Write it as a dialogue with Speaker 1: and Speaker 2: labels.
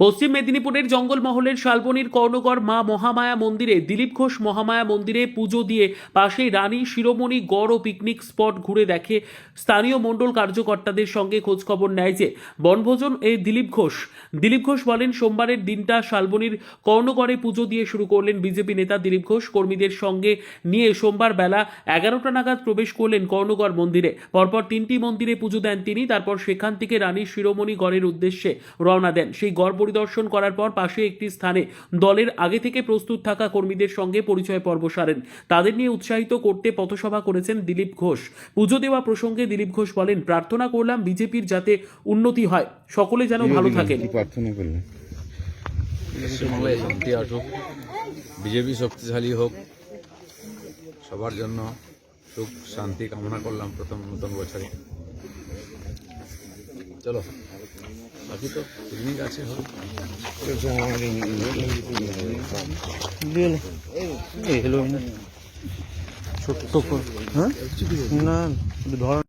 Speaker 1: পশ্চিম মেদিনীপুরের জঙ্গলমহলের শালবনির কর্ণগড় মা মহামায়া মন্দিরে দিলীপ ঘোষ মহামায়া মন্দিরে পুজো দিয়ে পাশেই রানী শিরোমণি গড় ও পিকনিক স্পট ঘুরে দেখে স্থানীয় মণ্ডল কার্যকর্তাদের সঙ্গে খোঁজখবর নেয় যে বনভোজন এ দিলীপ ঘোষ। দিলীপ ঘোষ বলেন, সোমবারের দিনটা শালবনির কর্ণগড়ে পুজো দিয়ে শুরু করলেন বিজেপি নেতা দিলীপ ঘোষ। কর্মীদের সঙ্গে নিয়ে সোমবার বেলা এগারোটা নাগাদ প্রবেশ করলেন কর্ণগড় মন্দিরে। পরপর তিনটি মন্দিরে পুজো দেন তিনি, তারপর সেখান থেকে রানী শিরোমণি গড়ের উদ্দেশ্যে রওনা দেন। সেই গড় পরিদর্শন করার পর পাশে একটি স্থানে দলের আগে থেকে প্রস্তুত থাকা কর্মীদের সঙ্গে পরিচয় পর্ব সারেন। তাদের নিয়ে উৎসাহিত করতে পথসভা করেছেন দিলীপ ঘোষ। পুজো দেওয়া প্রসঙ্গে দিলীপ ঘোষ বলেন প্রার্থনা করলাম বিজেপির যাতে উন্নতি হয়। সকলে যেন ভালো থাকেন।
Speaker 2: কি প্রার্থনা করলেন
Speaker 3: পশ্চিমবাংলায় শান্তি আসুক। বিজেপি শক্তিশালী হোক। সবার জন্য সুখ শান্তি কামনা করলাম প্রথম নতুন বছরে। চলো। বাকি তো পিকনিক আছে
Speaker 4: ছোট্ট হ্যাঁ? না ধর